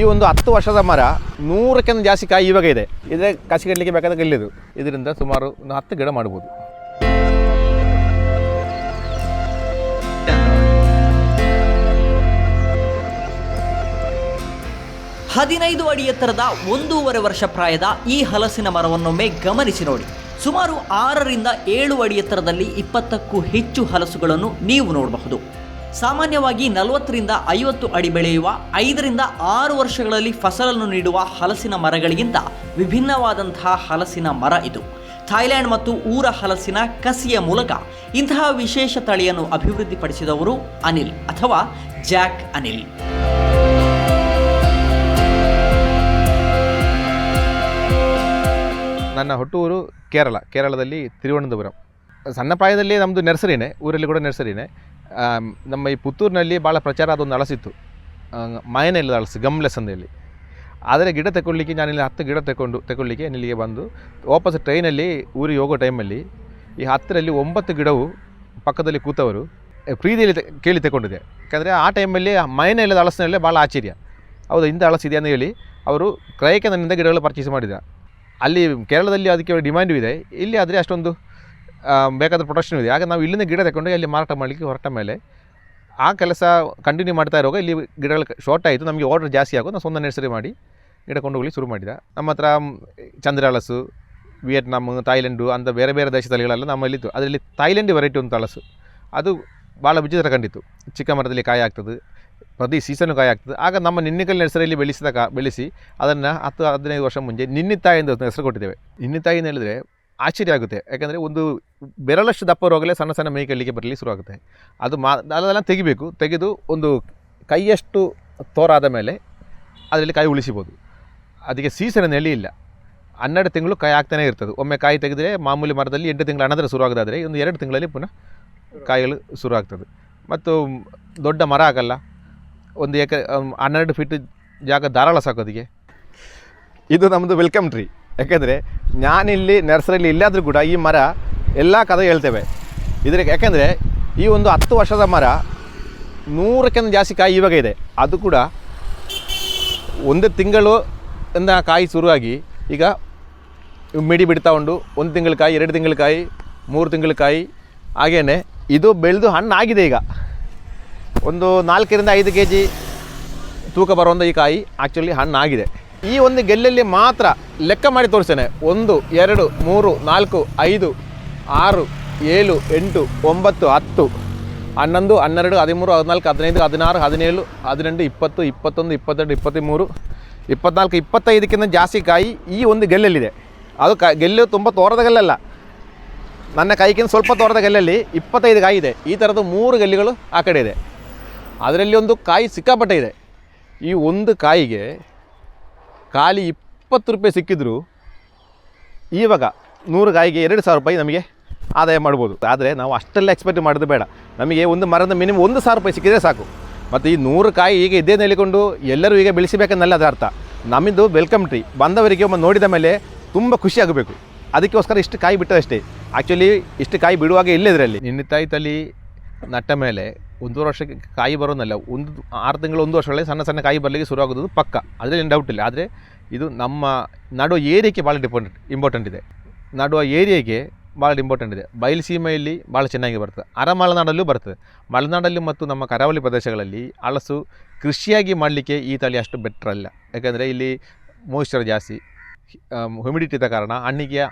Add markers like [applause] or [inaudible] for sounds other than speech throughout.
ಈ ಒಂದು ಹತ್ತು ವರ್ಷದ ಮರ ನೂರಕ್ಕಿಂತ ಜಾಸ್ತಿ ಕಾಯಿ ಇವಾಗ ಇದೆ. ಇದ್ರೆ ಕಸಿ ಕಟ್ಟಲಿಕ್ಕೆ ಬೇಕಾದ ಗೆಲ್ಲಿದು ಇದರಿಂದ ಸುಮಾರು ಹತ್ತು ಗಿಡ ಮಾಡ್ಬೋದು. ಹದಿನೈದು ಅಡಿ ಎತ್ತರದ ಒಂದೂವರೆ ವರ್ಷ ಪ್ರಾಯದ ಈ ಹಲಸಿನ ಮರವನ್ನೊಮ್ಮೆ ಗಮನಿಸಿ ನೋಡಿ. ಸುಮಾರು ಆರರಿಂದ ಏಳು ಅಡಿ ಎತ್ತರದಲ್ಲಿ ಇಪ್ಪತ್ತಕ್ಕೂ ಹೆಚ್ಚು ಹಲಸುಗಳನ್ನು ನೀವು ನೋಡಬಹುದು. ಸಾಮಾನ್ಯವಾಗಿ ನಲವತ್ತರಿಂದ ಐವತ್ತು ಅಡಿ ಬೆಳೆಯುವ, ಐದರಿಂದ ಆರು ವರ್ಷಗಳಲ್ಲಿ ಫಸಲನ್ನು ನೀಡುವ ಹಲಸಿನ ಮರಗಳಿಗಿಂತ ವಿಭಿನ್ನವಾದಂತಹ ಹಲಸಿನ ಮರ ಇದು. ಥಾಯ್ಲೆಂಡ್ ಮತ್ತು ಊರ ಹಲಸಿನ ಕಸಿಯ ಮೂಲಕ ಇಂತಹ ವಿಶೇಷ ತಳಿಯನ್ನು ಅಭಿವೃದ್ಧಿಪಡಿಸಿದವರು ಅನಿಲ್ ಅಥವಾ ಜಾಕ್ ಅನಿಲ್. ನನ್ನ ಹುಟ್ಟೂರು ಕೇರಳ, ಕೇರಳದಲ್ಲಿ ತಿರುವನಂತಪುರಂ. ಸಣ್ಣ ಪ್ರಾಯದಲ್ಲಿ ನಮ್ಮದು ನರ್ಸರಿನೇ, ಊರಲ್ಲಿ ಕೂಡ ನರ್ಸರಿನೇ. ನಮ್ಮ ಈ ಪುತ್ತೂರಿನಲ್ಲಿ ಭಾಳ ಪ್ರಚಾರ ಅದೊಂದು ಅಳಸಿತ್ತು ಮಾಯನೆಲ್ಲ ಅಳಸು ಗಮ್ಲೆಸ್ ಅಂದೇಳಿ ಆದರೆ ಗಿಡ ತಗೊಳ್ಳಿಕ್ಕೆ ನಾನಿಲ್ಲಿ ಹತ್ತು ಗಿಡ ತಗೊಂಡು ತಗೊಳ್ಳಿಕ್ಕೆ ಇಲ್ಲಿಗೆ ಬಂದು, ವಾಪಸ್ ಟ್ರೈನಲ್ಲಿ ಊರಿಗೆ ಹೋಗೋ ಟೈಮಲ್ಲಿ ಈ ಹತ್ತರಲ್ಲಿ ಒಂಬತ್ತು ಗಿಡವು ಪಕ್ಕದಲ್ಲಿ ಕೂತವರು ಪ್ರೀತಿಯಲ್ಲಿ ಕೇಳಿ ತಗೊಂಡಿದೆ ಯಾಕಂದರೆ ಆ ಟೈಮಲ್ಲಿ ಮೈನ ಇಲ್ಲದ ಹಳಸಿನಲ್ಲೇ ಭಾಳ ಆಶ್ಚರ್ಯ. ಹೌದು, ಇಂಥ ಅಳಸಿದೆ ಅಂತ ಹೇಳಿ ಅವರು ಕ್ರಯಕ್ಕೆ ನನ್ನಿಂದ ಗಿಡಗಳು ಪರ್ಚೇಸ್ ಮಾಡಿದ. ಅಲ್ಲಿ ಕೇರಳದಲ್ಲಿ ಅದಕ್ಕೆ ಡಿಮ್ಯಾಂಡು ಇದೆ. ಇಲ್ಲಿ ಆದರೆ ಅಷ್ಟೊಂದು ಬೇಕಾದ ಪ್ರೊಡಕ್ಷನ್ ಇದೆ. ಆಗ ನಾವು ಇಲ್ಲಿಂದ ಗಿಡ ತಗೊಂಡು ಅಲ್ಲಿ ಮಾರಾಟ ಮಾಡಲಿಕ್ಕೆ ಹೊರಟ ಮೇಲೆ ಆ ಕೆಲಸ ಕಂಟಿನ್ಯೂ ಮಾಡ್ತಾ ಇರುವಾಗ ಇಲ್ಲಿ ಗಿಡಗಳು ಶಾರ್ಟ್ ಆಯಿತು. ನಮಗೆ ಆರ್ಡರ್ ಜಾಸ್ತಿ ಆಗೋದು. ನಾವು ಸ್ವಂತ ನರ್ಸರಿ ಮಾಡಿ ಗಿಡ ಕೊಂಡೋಗಲಿ ಶುರು ಮಾಡಿದ. ನಮ್ಮ ಹತ್ರ ಚಂದ್ರಹಳಸು ವಿಯೆಟ್ನಾಮ್, ಥಾಯ್ಲೆಂಡು ಅಂತ ಬೇರೆ ಬೇರೆ ದೇಶದ ತಳಿಗಳೆಲ್ಲ ನಮ್ಮಲ್ಲಿತ್ತು. ಅದರಲ್ಲಿ ಥಾಯ್ಲೆಂಡ್ ವೆರೈಟಿ ಒಂದು ತಳಸು ಅದು ಭಾಳ ವಿಚಿತ್ರ ಕಂಡಿತ್ತು. ಚಿಕ್ಕ ಮರದಲ್ಲಿ ಕಾಯಿ ಆಗ್ತದೆ. ಪ್ರತಿ ಸೀಸನ್ ಕಾಯಿ ಆಗ್ತದೆ. ಆಗ ನಮ್ಮ ನಿನ್ನಿಕಲ್ ನರ್ಸರಿಯಲ್ಲಿ ಬೆಳೆಸಿದ ಬೆಳೆಸಿ ಅದನ್ನು ಹತ್ತು ಹದಿನೈದು ವರ್ಷ ಮುಂಚೆ ನಿನ್ನಿತಾಯಿ ಎಂದು ಹೆಸರು ಕೊಟ್ಟಿದ್ದೇವೆ. ನಿನ್ನಿತಾಯಿ ಅಂತ ಹೇಳಿದ್ರೆ ಆಶ್ಚರ್ಯ ಆಗುತ್ತೆ. ಯಾಕಂದರೆ ಒಂದು ಬೆರಳಷ್ಟು ದಪ್ಪ ರೋಗಲೇ ಸಣ್ಣ ಸಣ್ಣ ಮೈ ಕಳ್ಳಿಗೆ ಬರಲಿ ಶುರು ಆಗುತ್ತೆ. ಅದು ಮಾ, ಅದೆಲ್ಲ ತೆಗಿಬೇಕು. ತೆಗೆದು ಒಂದು ಕೈಯಷ್ಟು ತೋರಾದ ಮೇಲೆ ಅದರಲ್ಲಿ ಕಾಯಿ ಉಳಿಸಿಬೋದು. ಅದಕ್ಕೆ ಸೀಸನಲ್ಲಿ ಇಲ್ಲ ಹನ್ನೆರಡು ತಿಂಗಳು ಕಾಯಿ ಆಗ್ತಾನೆ ಇರ್ತದೆ. ಒಮ್ಮೆ ಕಾಯಿ ತೆಗೆದರೆ ಮಾಮೂಲಿ ಮರದಲ್ಲಿ ಎಂಟು ತಿಂಗಳು ಅನಂತರ ಶುರು ಆಗೋದಾದರೆ ಒಂದು ಎರಡು ತಿಂಗಳಲ್ಲಿ ಪುನಃ ಕಾಯಿಗಳು ಶುರು ಆಗ್ತದೆ ಮತ್ತು ದೊಡ್ಡ ಮರ ಆಗಲ್ಲ. ಒಂದು ಏಕ ಹನ್ನೆರಡು ಫೀಟ್ ಜಾಗ ಧಾರಾಳ ಸಾಕೋದಿಗೆ ಇದು ನಮ್ಮದು ವೆಲ್ಕಮ್ ಟ್ರೀ. ಯಾಕೆಂದರೆ ನಾನಿಲ್ಲಿ ನರ್ಸರಿಯಲ್ಲಿ ಇಲ್ಲಾದರೂ ಕೂಡ ಈ ಮರ ಎಲ್ಲ ಕಥೆ ಹೇಳ್ತೇವೆ. ಇದ್ರೆ ಯಾಕೆಂದರೆ ಈ ಒಂದು ಹತ್ತು ವರ್ಷದ ಮರ ನೂರಕ್ಕಿಂತ ಜಾಸ್ತಿ ಕಾಯಿ ಇವಾಗ ಇದೆ. ಅದು ಕೂಡ ಒಂದು ತಿಂಗಳು ಇಂದ ಕಾಯಿ ಶುರುವಾಗಿ ಈಗ ಮಿಡಿ ಬಿಡ್ತಾ ಉಂಡು. ಒಂದು ತಿಂಗಳ ಕಾಯಿ, ಎರಡು ತಿಂಗಳ ಕಾಯಿ, ಮೂರು ತಿಂಗಳ ಕಾಯಿ. ಹಾಗೇ ಇದು ಬೆಳೆದು ಹಣ್ಣಾಗಿದೆ ಈಗ. ಒಂದು ನಾಲ್ಕರಿಂದ ಐದು ಕೆ ಜಿ ತೂಕ ಬರುವಂಥ ಈ ಕಾಯಿ ಆ್ಯಕ್ಚುಲಿ ಹಣ್ಣಾಗಿದೆ. ಈ ಒಂದು ಗೆಲ್ಲಲ್ಲಿ ಮಾತ್ರ ಲೆಕ್ಕ ಮಾಡಿ ತೋರಿಸ್ತೇನೆ. ಒಂದು, ಎರಡು, ಮೂರು, ನಾಲ್ಕು, ಐದು, ಆರು, ಏಳು, ಎಂಟು, ಒಂಬತ್ತು, ಹತ್ತು, ಹನ್ನೊಂದು, ಹನ್ನೆರಡು, ಹದಿಮೂರು, ಹದಿನಾಲ್ಕು, ಹದಿನೈದು, ಹದಿನಾರು, ಹದಿನೇಳು, ಹದಿನೆಂಟು, ಇಪ್ಪತ್ತು, ಇಪ್ಪತ್ತೊಂದು, ಇಪ್ಪತ್ತೆರಡು, ಇಪ್ಪತ್ತ್ಮೂರು, ಇಪ್ಪತ್ನಾಲ್ಕು, ಇಪ್ಪತ್ತೈದಕ್ಕಿಂತ ಜಾಸ್ತಿ ಕಾಯಿ ಈ ಒಂದು ಗೆಲ್ಲಲ್ಲಿದೆ. ಅದು ಕ, ಗೆಲ್ಲು ತುಂಬ ತೋರದ ಗೆಲ್ಲಲ್ಲ. ನನ್ನ ಕೈಗಿಂತ ಸ್ವಲ್ಪ ತೋರದ ಗೆಲ್ಲಲ್ಲಿ ಇಪ್ಪತ್ತೈದು ಕಾಯಿ ಇದೆ. ಈ ಥರದ್ದು ಮೂರು ಗೆಲ್ಲಿಗಳು ಆ ಕಡೆ ಇದೆ. ಅದರಲ್ಲಿ ಒಂದು ಕಾಯಿ ಸಿಕ್ಕಾಪಟ್ಟೆ ಇದೆ. ಈ ಒಂದು ಕಾಯಿಗೆ ಖಾಲಿ ಇಪ್ಪತ್ತು ರೂಪಾಯಿ ಸಿಕ್ಕಿದ್ರು ಇವಾಗ ನೂರು ಕಾಯಿಗೆ ಎರಡು ಸಾವಿರ ರೂಪಾಯಿ ನಮಗೆ ಆದಾಯ ಮಾಡ್ಬೋದು. ಆದರೆ ನಾವು ಅಷ್ಟೆಲ್ಲ ಎಕ್ಸ್ಪೆಕ್ಟ್ ಮಾಡೋದು ಬೇಡ. ನಮಗೆ ಒಂದು ಮರದ ಮಿನಿಮಮ್ ಒಂದು ಸಾವಿರ ರೂಪಾಯಿ ಸಿಕ್ಕಿದರೆ ಸಾಕು. ಮತ್ತು ಈ ನೂರು ಕಾಯಿ ಈಗ ಇದೇ ನೆಲೆಕೊಂಡು ಎಲ್ಲರೂ ಈಗ ಬೆಳೆಸಬೇಕನ್ನಲ್ಲ ಅದರ ಅರ್ಥ. ನಮ್ಮದು ವೆಲ್ಕಮ್ ಟ್ರೀ ಬಂದವರಿಗೆ ಒಮ್ಮೆ ನೋಡಿದ ಮೇಲೆ ತುಂಬ ಖುಷಿ ಆಗಬೇಕು. ಅದಕ್ಕೋಸ್ಕರ ಇಷ್ಟು ಕಾಯಿ ಬಿಟ್ಟದಷ್ಟೇ ಆ್ಯಕ್ಚುಲಿ ಇಷ್ಟು ಕಾಯಿ ಬಿಡುವಾಗ ಇಲ್ಲೇ ಇದರಲ್ಲಿ. ನಿನ್ನ ತಾಯಿ ತಲೆ ನಟ್ಟ ಮೇಲೆ ಒಂದೂವರೆ ವರ್ಷಕ್ಕೆ ಕಾಯಿ ಬರೋದಲ್ಲ ಒಂದು ಆರು ತಿಂಗಳು ಒಂದು ವರ್ಷಗಳಲ್ಲಿ ಸಣ್ಣ ಸಣ್ಣ ಕಾಯಿ ಬರಲಿಕ್ಕೆ ಶುರು ಆಗೋದು ಪಕ್ಕ. ಅದರಲ್ಲಿ ಡೌಟ್ ಇಲ್ಲ. ಆದರೆ ಇದು ನಮ್ಮ ನಡುವ ಏರಿಯಾಕ್ಕೆ ಭಾಳ ಡಿಪೆಂಡ್ ಇಂಪಾರ್ಟೆಂಟ್ ಇದೆ. ನಡುವ ಏರಿಯಾಗೆ ಭಾಳ ಇಂಪಾರ್ಟೆಂಟ್ ಇದೆ. ಬಯಲು ಸೀಮೆಯಲ್ಲಿ ಭಾಳ ಚೆನ್ನಾಗಿ ಬರ್ತದೆ. ಅರ ಮಲೆನಾಡಲ್ಲೂ ಬರ್ತದೆ. ಮಲೆನಾಡಲ್ಲಿ ಮತ್ತು ನಮ್ಮ ಕರಾವಳಿ ಪ್ರದೇಶಗಳಲ್ಲಿ ಹಳಸು ಕೃಷಿಯಾಗಿ ಮಾಡಲಿಕ್ಕೆ ಈ ತಳಿ ಅಷ್ಟು ಬೆಟ್ರ್ ಅಲ್ಲ. ಯಾಕಂದರೆ ಇಲ್ಲಿ ಮೋಯಿಶ್ಚರ್ ಜಾಸ್ತಿ ಹ್ಯುಮಿಡಿಟಿ ಇದ್ದ ಕಾರಣ ಹಣ್ಣಿಗೆ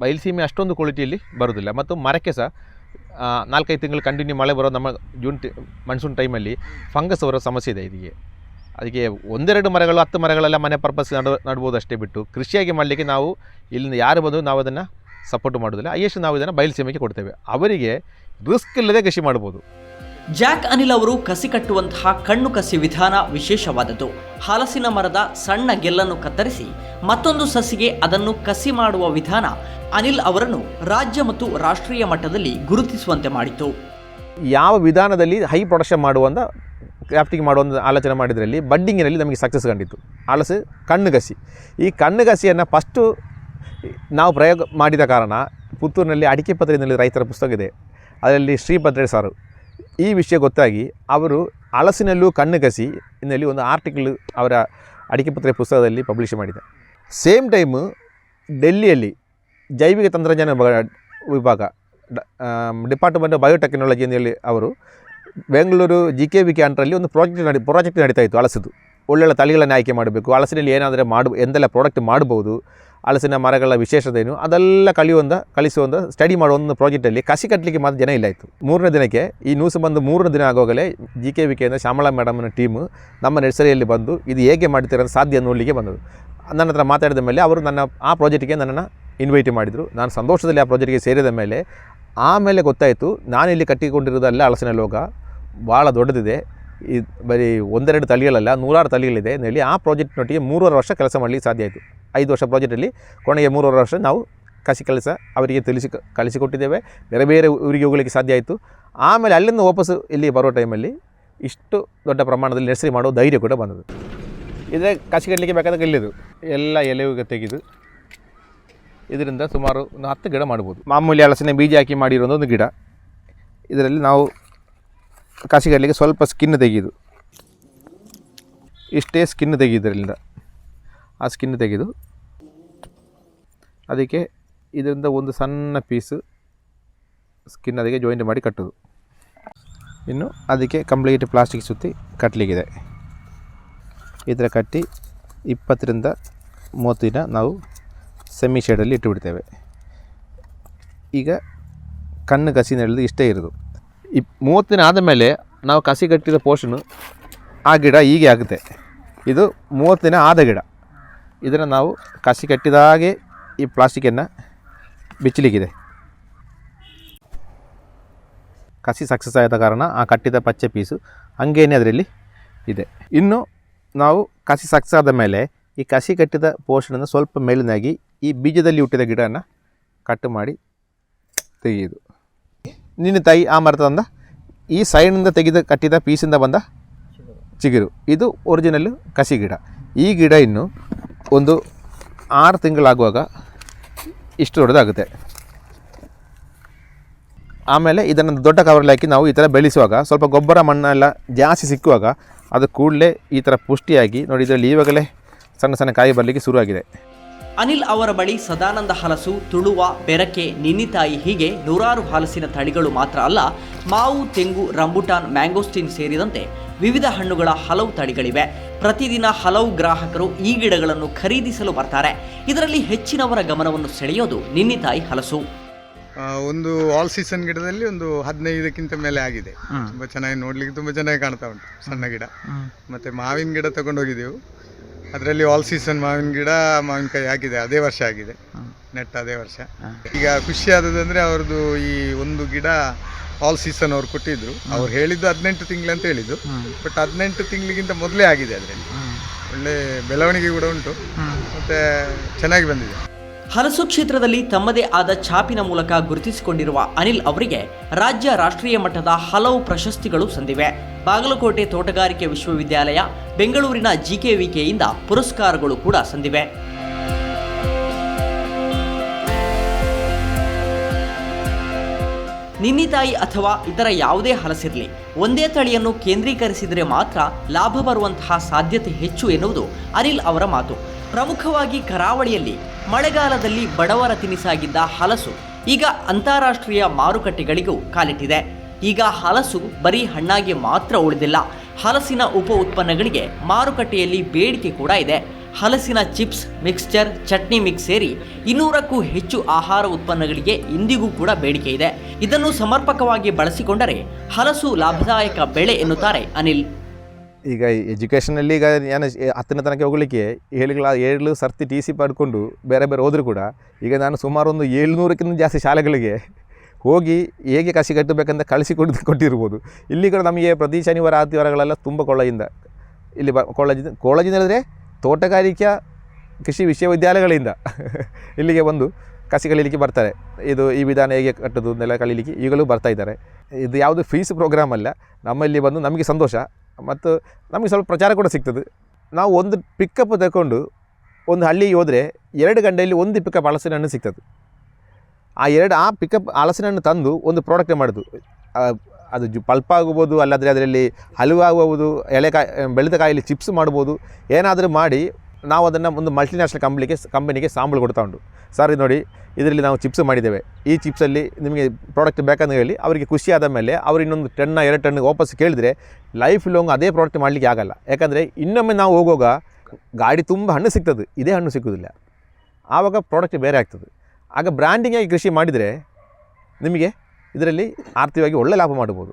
ಬಯಲುಸೀಮೆ ಅಷ್ಟೊಂದು ಕ್ವಾಲಿಟಿಯಲ್ಲಿ ಬರೋದಿಲ್ಲ. ಮತ್ತು ಮರಕ್ಕೆ ಸಹ ನಾಲ್ಕೈದು ತಿಂಗಳು ಕಂಟಿನ್ಯೂ ಮಳೆ ಬರೋ ನಮ್ಮ ಜೂನ್ ಟಿ ಮನ್ಸೂನ್ ಟೈಮಲ್ಲಿ ಫಂಗಸ್ ಬರೋ ಸಮಸ್ಯೆ ಇದೆ ಇದಕ್ಕೆ ಅದಕ್ಕೆ ಒಂದೆರಡು ಮರಗಳು, ಹತ್ತು ಮರಗಳೆಲ್ಲ ಮನೆ ಪರ್ಪಸ್ ನಡು, ನಡ್ಬೋದು ಅಷ್ಟೇ ಬಿಟ್ಟು ಕೃಷಿಯಾಗಿ ಮಾಡಲಿಕ್ಕೆ ನಾವು ಇಲ್ಲಿಂದ ಯಾರು ಬಂದು ನಾವು ಅದನ್ನು ಸಪೋರ್ಟ್ ಮಾಡೋದಿಲ್ಲ ಐ ನಾವು ಇದನ್ನು ಬಯಲುಸೀಮೆಗೆ ಕೊಡ್ತೇವೆ. ಅವರಿಗೆ ರಿಸ್ಕ್ ಇಲ್ಲದೆ ಕೃಷಿ ಮಾಡ್ಬೋದು. ಜಾಕ್ ಅನಿಲ್ ಅವರು ಕಸಿ ಕಟ್ಟುವಂತಹ ಕಣ್ಣು ಕಸಿ ವಿಧಾನ ವಿಶೇಷವಾದದ್ದು. ಹಲಸಿನ ಮರದ ಸಣ್ಣ ಗೆಲ್ಲನ್ನು ಕತ್ತರಿಸಿ ಮತ್ತೊಂದು ಸಸಿಗೆ ಅದನ್ನು ಕಸಿ ಮಾಡುವ ವಿಧಾನ ಅನಿಲ್ ಅವರನ್ನು ರಾಜ್ಯ ಮತ್ತು ರಾಷ್ಟ್ರೀಯ ಮಟ್ಟದಲ್ಲಿ ಗುರುತಿಸುವಂತೆ ಮಾಡಿತು ಯಾವ ವಿಧಾನದಲ್ಲಿ ಹೈ ಪ್ರೊಡಕ್ಷನ್ ಮಾಡುವಂಥ ಕ್ರಾಫ್ಟಿಂಗ್ ಮಾಡುವಂಥ ಆಲೋಚನೆ ಮಾಡಿದ್ರಲ್ಲಿ ಬಡ್ಡಿಂಗಿನಲ್ಲಿ ನಮಗೆ ಸಕ್ಸಸ್ ಕಂಡಿತ್ತು. ಹಲಸು ಕಣ್ಣುಗಸಿ ಈ ಕಣ್ಣುಗಸಿಯನ್ನು ಫಸ್ಟು ನಾವು ಪ್ರಯೋಗ ಮಾಡಿದ ಕಾರಣ ಪುತ್ತೂರಿನಲ್ಲಿ ಅಡಿಕೆ ಪತ್ರೆಯಲ್ಲಿ ರೈತರ ಪುಸ್ತಕ ಇದೆ. ಅದರಲ್ಲಿ ಶ್ರೀಭದ್ರೆ ಸಾರು. ಈ ವಿಷಯ ಗೊತ್ತಾಗಿ ಅವರು ಹಲಸಿನಲ್ಲೂ ಕಣ್ಣು ಕಸಿ ಇನ್ನಲ್ಲಿ ಒಂದು ಆರ್ಟಿಕಲ್ ಅವರ ಅಡಿಕೆ ಪತ್ರೆ ಪುಸ್ತಕದಲ್ಲಿ ಪಬ್ಲಿಷ್ ಮಾಡಿದೆ. ಸೇಮ್ ಟೈಮು ಡೆಲ್ಲಿಯಲ್ಲಿ ಜೈವಿಕ ತಂತ್ರಜ್ಞಾನ ವಿಭಾಗ- ಡಿಪಾರ್ಟ್ಮೆಂಟ್ ಆಫ್ ಬಯೋಟೆಕ್ನಾಲಜಿ ಅಂತ ಹೇಳಿ ಅವರು ಬೆಂಗಳೂರು ಜಿ ಕೆ ವಿ ಕ್ಯಾಂಟ್ರಲ್ಲಿ ಒಂದು ಪ್ರಾಜೆಕ್ಟ್ ನಡಿ ಪ್ರಾಜೆಕ್ಟ್ ನಡೀತಾ ಇತ್ತು ಹಲಸದು ಒಳ್ಳೊಳ್ಳೆ ತಳಿಗಳನ್ನು ಆಯ್ಕೆ ಮಾಡಬೇಕು ಹಲಸಿನಲ್ಲಿ ಏನಾದರೆ ಮಾಡ, ಎಂದೆಲ್ಲ ಪ್ರಾಡಕ್ಟ್ ಮಾಡ್ಬೋದು ಹಲಸಿನ ಮರಗಳ ವಿಶೇಷತೆ ಏನು? ಅದೆಲ್ಲ ಕಲಿಯುವಂಥ ಕಲಿಸುವಂಥ ಸ್ಟಡಿ ಮಾಡೋ ಒಂದು ಪ್ರಾಜೆಕ್ಟಲ್ಲಿ ಕಸಿ ಕಟ್ಟಲಿಕ್ಕೆ ಮಾತ್ರ ಜನ ಇಲ್ಲ ಆಯಿತು ಮೂರನೇ ದಿನಕ್ಕೆ ಈ ನ್ಯೂಸ್ ಬಂದು ಮೂರನೇ ದಿನ ಆಗೋಗಲೇ ಜಿ ಕೆ ವಿ ಕೆಯಿಂದ ಶ್ಯಾಮಳಾ ಮೇಡಮ್ನ ಟೀಮು ನಮ್ಮ ನರ್ಸರಿಯಲ್ಲಿ ಬಂದು ಇದು ಹೇಗೆ ಮಾಡ್ತೀರ ಸಾಧ್ಯ ನೋಡಲಿಕ್ಕೆ ಬಂದರು ನನ್ನ ಹತ್ರ ಮಾತಾಡಿದ ಮೇಲೆ ಅವರು ನನ್ನ, ಆ ಪ್ರಾಜೆಕ್ಟಿಗೆ ನನ್ನನ್ನು ಇನ್ವೈಟ್ ಮಾಡಿದರು. ನಾನು ಸಂತೋಷದಲ್ಲಿ ಆ ಪ್ರಾಜೆಕ್ಟ್ಗೆ ಸೇರಿದ ಮೇಲೆ ಆಮೇಲೆ ಗೊತ್ತಾಯಿತು, ನಾನಿಲ್ಲಿ ಕಟ್ಟಿಕೊಂಡಿರೋದಲ್ಲ ಹಲಸಿನ ಲೋಕ. ಭಾಳ ದೊಡ್ಡದಿದೆ. ಈ ಬರೀ ಒಂದೆರಡು ತಳಿಗಳಲ್ಲ, ನೂರಾರು ತಳಿಗಳಿದೆ. ಹೇಳಿ ಆ ಪ್ರಾಜೆಕ್ಟ್ನೊಟ್ಟಿಗೆ ಮೂರುವರೆ ವರ್ಷ ಕೆಲಸ ಮಾಡಲಿಕ್ಕೆ ಸಾಧ್ಯ ಆಯಿತು. ಐದು ವರ್ಷ ಪ್ರಾಜೆಕ್ಟಲ್ಲಿ ಕೊನೆಗೆ ಮೂರುವರೆ ವರ್ಷ ನಾವು ಕಸಿ ಕೆಲಸ ಅವರಿಗೆ ತಿಳಿಸಿ ಕಳಿಸಿಕೊಟ್ಟಿದ್ದೇವೆ ಬೇರೆ ಬೇರೆ ಊರಿಗೆ ಹೋಗಲಿಕ್ಕೆ ಸಾಧ್ಯ ಆಯಿತು. ಆಮೇಲೆ ಅಲ್ಲಿಂದ ವಾಪಸ್ಸು ಇಲ್ಲಿ ಬರೋ ಟೈಮಲ್ಲಿ ಇಷ್ಟು ದೊಡ್ಡ ಪ್ರಮಾಣದಲ್ಲಿ ನರ್ಸರಿ ಮಾಡೋ ಧೈರ್ಯ ಕೂಡ ಬಂದದ್ದು. ಇದೇ ಕಸಿ ಕಟ್ಟಲಿಕ್ಕೆ ಬೇಕಾದ ಗಲ್ಲಿದು ಎಲ್ಲ ಎಲೆಯುಗ ತೆಗೆದು ಇದರಿಂದ ಸುಮಾರು ಒಂದು ಹತ್ತು ಗಿಡ ಮಾಡ್ಬೋದು. ಮಾಮೂಲಿ ಹಲಸಿನ ಬೀಜ ಹಾಕಿ ಮಾಡಿರೋ ಒಂದು ಗಿಡ. ಇದರಲ್ಲಿ ನಾವು ಕಸಿ ಕಟ್ಟಲಿಕ್ಕೆ ಸ್ವಲ್ಪ ಸ್ಕಿನ್ ತೆಗೆದು. ಇಷ್ಟೇ ಸ್ಕಿನ್ ತೆಗೆಯೋದ್ರಿಂದ ಆ ಸ್ಕಿನ್ ತೆಗೆದು. ಅದಕ್ಕೆ ಇದರಿಂದ ಒಂದು ಸಣ್ಣ ಪೀಸು ಸ್ಕಿನ್ ಅದಕ್ಕೆ ಜಾಯಿಂಟ್ ಮಾಡಿ ಕಟ್ಟೋದು. ಇನ್ನು ಅದಕ್ಕೆ ಕಂಪ್ಲೀಟ್ ಪ್ಲಾಸ್ಟಿಕ್ ಸುತ್ತಿ ಕಟ್ಟಲಿಕ್ಕಿದೆ ಈ ಥರ ಕಟ್ಟಿ ಇಪ್ಪತ್ತರಿಂದ ಮೂವತ್ತು ದಿನ ನಾವು ಸೆಮಿ ಶೇಡಲ್ಲಿ ಇಟ್ಟುಬಿಡ್ತೇವೆ ಈಗ ಕಣ್ಣು ಕಸಿ ನೆಳೆದು ಇಷ್ಟೇ ಇರೋದು. ಇಪ್ ಮೂವತ್ತು ದಿನ ಆದಮೇಲೆ ನಾವು ಕಸಿ ಕಟ್ಟಿದ ಪೋಷನು ಆ ಗಿಡ ಹೀಗೆ ಆಗುತ್ತೆ. ಇದು ಮೂವತ್ತು ದಿನ ಆದ ಗಿಡ. ಇದನ್ನು ನಾವು ಕಸಿ ಕಟ್ಟಿದ ಹಾಗೆ ಈ ಪ್ಲಾಸ್ಟಿಕನ್ನು ಬಿಚ್ಚಲಿಕ್ಕಿದೆ ಕಸಿ ಸಕ್ಸಸ್ ಆದ ಕಾರಣ ಆ ಕಟ್ಟಿದ ಪಚ್ಚೆ ಪೀಸು ಹಂಗೇನೆ ಅದರಲ್ಲಿ ಇದೆ. ಇನ್ನು ನಾವು ಕಸಿ ಸಕ್ಸಸ್ ಆದ ಮೇಲೆ ಈ ಕಸಿ ಕಟ್ಟಿದ ಪೋರ್ಷನನ್ನು ಸ್ವಲ್ಪ ಮೇಲಿನಾಗಿ ಈ ಬೀಜದಲ್ಲಿ ಹುಟ್ಟಿದ ಗಿಡನ ಕಟ್ ಮಾಡಿ ತೆಗೆಯುವುದು. ನಿನ್ನ ತಾಯಿ ಆ ಮರದಿಂದ ಈ ಸೈಡ್ನಿಂದ ತೆಗೆದ ಕಟ್ಟಿದ ಪೀಸಿಂದ ಬಂದ? ಚಿಗುರು. ಇದು ಒರಿಜಿನಲ್ ಕಸಿ ಗಿಡ. ಈ ಗಿಡ ಇನ್ನು ಒಂದು ಆರು ತಿಂಗಳಾಗುವಾಗ ಇಷ್ಟು ದೊಡ್ಡದಾಗುತ್ತೆ. ಆಮೇಲೆ ಇದನ್ನು ದೊಡ್ಡ ಕವರಲ್ಲಿ ಹಾಕಿ ನಾವು ಈ ಥರ ಬೆಳೆಸುವಾಗ, ಸ್ವಲ್ಪ ಗೊಬ್ಬರ ಮಣ್ಣೆಲ್ಲ ಜಾಸ್ತಿ ಸಿಕ್ಕುವಾಗ, ಅದು ಕೂಡಲೇ ಈ ಥರ ಪುಷ್ಟಿಯಾಗಿ ನೋಡಿ, ಇದರಲ್ಲಿ ಈವಾಗಲೇ ಸಣ್ಣ ಸಣ್ಣ ಕಾಯಿ ಬರಲಿಕ್ಕೆ ಶುರುವಾಗಿದೆ. ಅನಿಲ್ ಅವರ ಬಳಿ ಸದಾನಂದ ಹಲಸು ತುಳುವ ಬೆರಕೆ ನಿನ್ನಿತಾಯಿ ಹೀಗೆ ನೂರಾರು ಹಲಸಿನ ತಳಿಗಳು ಮಾತ್ರ ಅಲ್ಲ ಮಾವು ತೆಂಗು ರಂಬುಟಾನ್ ಮ್ಯಾಂಗೋಸ್ಟಿನ್ ಸೇರಿದಂತೆ ವಿವಿಧ ಹಣ್ಣುಗಳ ಹಲವು ತಳಿಗಳಿವೆ. ಪ್ರತಿದಿನ ಹಲವು ಗ್ರಾಹಕರು ಈ ಗಿಡಗಳನ್ನು ಖರೀದಿಸಲು ಬರ್ತಾರೆ. ಇದರಲ್ಲಿ ಹೆಚ್ಚಿನವರ ಗಮನವನ್ನು ಸೆಳೆಯೋದು ನಿನ್ನಿತಾಯಿ ಹಲಸು. ಒಂದು ಆಲ್ ಸೀಸನ್ ಗಿಡದಲ್ಲಿ ಒಂದು ಹದಿನೈದಕ್ಕಿಂತ ಮೇಲೆ ಆಗಿದೆ. ತುಂಬಾ ಚೆನ್ನಾಗಿ ನೋಡ್ಲಿಕ್ಕೆ ತುಂಬಾ ಚೆನ್ನಾಗಿ ಕಾಣ್ತಾ ಉಂಟು ಸಣ್ಣ ಗಿಡ. ಮತ್ತೆ ಮಾವಿನ ಗಿಡ ತಗೊಂಡೋಗಿದ್ದೆವು. ಅದರಲ್ಲಿ ಆಲ್ ಸೀಸನ್ ಮಾವಿನ ಗಿಡ ಮಾವಿನಕಾಯಿ ಆಗಿದೆ ಅದೇ ವರ್ಷ ಆಗಿದೆ. ನೆಟ್ ಅದೇ ವರ್ಷ. ಈಗ ಖುಷಿ ಆದದಂದ್ರೆ ಅವ್ರದ್ದು ಈ ಒಂದು ಗಿಡ ಆಲ್ ಸೀಸನ್ ಅವ್ರು ಕೊಟ್ಟಿದ್ರು. ಅವ್ರು ಹೇಳಿದ್ದು ಹದಿನೆಂಟು ತಿಂಗಳು ಅಂತ ಹೇಳಿದ್ದು. ಬಟ್ ಹದಿನೆಂಟು ತಿಂಗಳಿಗಿಂತ ಮೊದಲೇ ಆಗಿದೆ ಅದರಲ್ಲಿ. ಒಳ್ಳೆ ಬೆಳವಣಿಗೆ ಕೂಡ ಉಂಟು. ಮತ್ತೆ ಚೆನ್ನಾಗಿ ಬಂದಿದೆ. ಹಲಸು ಕ್ಷೇತ್ರದಲ್ಲಿ ತಮ್ಮದೇ ಆದ ಛಾಪಿನ ಮೂಲಕ ಗುರುತಿಸಿಕೊಂಡಿರುವ ಅನಿಲ್ ಅವರಿಗೆ ರಾಜ್ಯ ರಾಷ್ಟ್ರೀಯ ಮಟ್ಟದ ಹಲವು ಪ್ರಶಸ್ತಿಗಳು ಸಂದಿವೆ. ಬಾಗಲಕೋಟೆ ತೋಟಗಾರಿಕೆ ವಿಶ್ವವಿದ್ಯಾಲಯ, ಬೆಂಗಳೂರಿನ ಜಿಕೆವಿಕೆಯಿಂದ ಪುರಸ್ಕಾರಗಳು ಕೂಡ ಸಂದಿವೆ. ನಿನ್ನಿತಾಯಿ ಅಥವಾ ಇತರ ಯಾವುದೇ ಹಲಸಿರಲಿ, ಒಂದೇ ತಳಿಯನ್ನು ಕೇಂದ್ರೀಕರಿಸಿದರೆ ಮಾತ್ರ ಲಾಭ ಬರುವಂತಹ ಸಾಧ್ಯತೆ ಹೆಚ್ಚು ಎನ್ನುವುದು ಅನಿಲ್ ಅವರ ಮಾತು. ಪ್ರಮುಖವಾಗಿ ಕರಾವಳಿಯಲ್ಲಿ ಮಳೆಗಾಲದಲ್ಲಿ ಬಡವರ ತಿನಿಸಾಗಿದ್ದ ಹಲಸು ಈಗ ಅಂತಾರಾಷ್ಟ್ರೀಯ ಮಾರುಕಟ್ಟೆಗಳಿಗೂ ಕಾಲಿಟ್ಟಿದೆ. ಈಗ ಹಲಸು ಬರೀ ಹಣ್ಣಾಗಿ ಮಾತ್ರ ಉಳಿದಿಲ್ಲ. ಹಲಸಿನ ಉಪ ಉತ್ಪನ್ನಗಳಿಗೆ ಮಾರುಕಟ್ಟೆಯಲ್ಲಿ ಬೇಡಿಕೆ ಕೂಡ ಇದೆ. ಹಲಸಿನ ಚಿಪ್ಸ್, ಮಿಕ್ಸ್ಚರ್, ಚಟ್ನಿ ಮಿಕ್ಸ್ ಸೇರಿ ಇನ್ನೂರಕ್ಕೂ ಹೆಚ್ಚು ಆಹಾರ ಉತ್ಪನ್ನಗಳಿಗೆ ಇಂದಿಗೂ ಕೂಡ ಬೇಡಿಕೆ ಇದೆ. ಇದನ್ನು ಸಮರ್ಪಕವಾಗಿ ಬಳಸಿಕೊಂಡರೆ ಹಲಸು ಲಾಭದಾಯಕ ಬೆಳೆ ಎನ್ನುತ್ತಾರೆ ಅನಿಲ್. ಈಗ ಎಜುಕೇಷನಲ್ಲಿ ಈಗ ನಾನು ಹತ್ತನೇ ತನಕ ಹೋಗಲಿಕ್ಕೆ ಏಳುಗಳ ಏಳು ಸರ್ತಿ ಟಿ ಸಿ ಪಡ್ಕೊಂಡು ಬೇರೆ ಬೇರೆ ಹೋದರೂ ಕೂಡ ಈಗ ನಾನು ಸುಮಾರು ಒಂದು ಏಳ್ನೂರಕ್ಕಿಂತ ಜಾಸ್ತಿ ಶಾಲೆಗಳಿಗೆ ಹೋಗಿ ಹೇಗೆ ಕಸಿ ಕಟ್ಟಬೇಕಂತ ಕಳಿಸಿ ಕೊಡ್ ಕೊಟ್ಟಿರ್ಬೋದು. ಇಲ್ಲಿ ಕೂಡ ನಮಗೆ ಪ್ರತಿ ಶನಿವಾರ, ಆದಿವಾರಗಳೆಲ್ಲ ತುಂಬ ಕೊಳ್ಳೆಯಿಂದ ಇಲ್ಲಿ ಬ ಕೊಳ್ಳಜಿಂದ ಕೊಳ್ಳಜಿಂದ ಹೇಳಿದ್ರೆ ತೋಟಗಾರಿಕಾ, ಕೃಷಿ ವಿಶ್ವವಿದ್ಯಾಲಯಗಳಿಂದ [laughs] ಇಲ್ಲಿಗೆ ಬಂದು ಕಸಿ ಕಲೀಲಿಕ್ಕೆ ಬರ್ತಾರೆ. ಇದು ಈ ವಿಧಾನ ಹೇಗೆ ಕಟ್ಟೋದು, ನೆಲ ಕಲೀಲಿಕ್ಕೆ ಈಗಲೂ ಬರ್ತಾ ಇದ್ದಾರೆ. ಇದು ಯಾವುದು ಫೀಸ್ ಪ್ರೋಗ್ರಾಮ್ ಅಲ್ಲ, ನಮ್ಮಲ್ಲಿ ಬಂದು ನಮಗೆ ಸಂತೋಷ. ಮತ್ತು ನಮಗೆ ಸ್ವಲ್ಪ ಪ್ರಚಾರ ಕೂಡ ಸಿಗ್ತದೆ. ನಾವು ಒಂದು ಪಿಕಪ್ ತಗೊಂಡು ಒಂದು ಹಳ್ಳಿಗೆ ಹೋದರೆ ಎರಡು ಗಂಟೆಯಲ್ಲಿ ಒಂದು ಪಿಕಪ್ ಹಲಸಿನ ಹಣ್ಣು ಸಿಗ್ತದೆ. ಆ ಎರಡು, ಆ ಪಿಕಪ್ ಹಲಸಿನ ಹಣ್ಣು ತಂದು ಒಂದು ಪ್ರಾಡಕ್ಟ್ ಮಾಡೋದು. ಅದು ಜು ಪಲ್ಪ ಆಗ್ಬೋದು ಅಲ್ಲಾದರೆ ಅದರಲ್ಲಿ ಹಲವಾಗಬಹುದು ಎಳೆಕಾಯಿ ಬೆಳೆದ ಕಾಯಲ್ಲಿ ಚಿಪ್ಸ್ ಮಾಡ್ಬೋದು, ಏನಾದರೂ ಮಾಡಿ ನಾವು ಅದನ್ನು ಒಂದು ಮಲ್ಟಿನ್ಯಾಷನಲ್ ಕಂಪ್ನಿಗೆ ಕಂಪನಿಗೆ ಸಾಂಬಳು ಕೊಡ್ತಾ ಉಂಟು. ಸರ್ ಇದು ನೋಡಿ, ಇದರಲ್ಲಿ ನಾವು ಚಿಪ್ಸ್ ಮಾಡಿದ್ದೇವೆ. ಈ ಚಿಪ್ಸಲ್ಲಿ ನಿಮಗೆ ಪ್ರಾಡಕ್ಟ್ ಬೇಕಂತ ಹೇಳಿ, ಅವರಿಗೆ ಖುಷಿ ಆದ ಮೇಲೆ ಅವರು ಇನ್ನೊಂದು ಟನ್ನ ಎರಡು ಟನ್ ವಾಪಸ್ ಕೇಳಿದರೆ ಲೈಫ್ ಲಾಂಗ್ ಅದೇ ಪ್ರಾಡಕ್ಟ್ ಮಾಡಲಿಕ್ಕೆ ಆಗಲ್ಲ. ಯಾಕಂದರೆ ಇನ್ನೊಮ್ಮೆ ನಾವು ಹೋಗುವಾಗ ಗಾಡಿ ತುಂಬ ಹಣ್ಣು ಸಿಗ್ತದೆ. ಇದೇ ಹಣ್ಣು ಸಿಗೋದಿಲ್ಲ. ಆವಾಗ ಪ್ರಾಡಕ್ಟ್ ಬೇರೆ ಆಗ್ತದೆ. ಆಗ ಬ್ರ್ಯಾಂಡಿಂಗಾಗಿ ಕೃಷಿ ಮಾಡಿದರೆ ನಿಮಗೆ ಇದರಲ್ಲಿ ಆರ್ಥಿಕವಾಗಿ ಒಳ್ಳೆ ಲಾಭ ಮಾಡ್ಬೋದು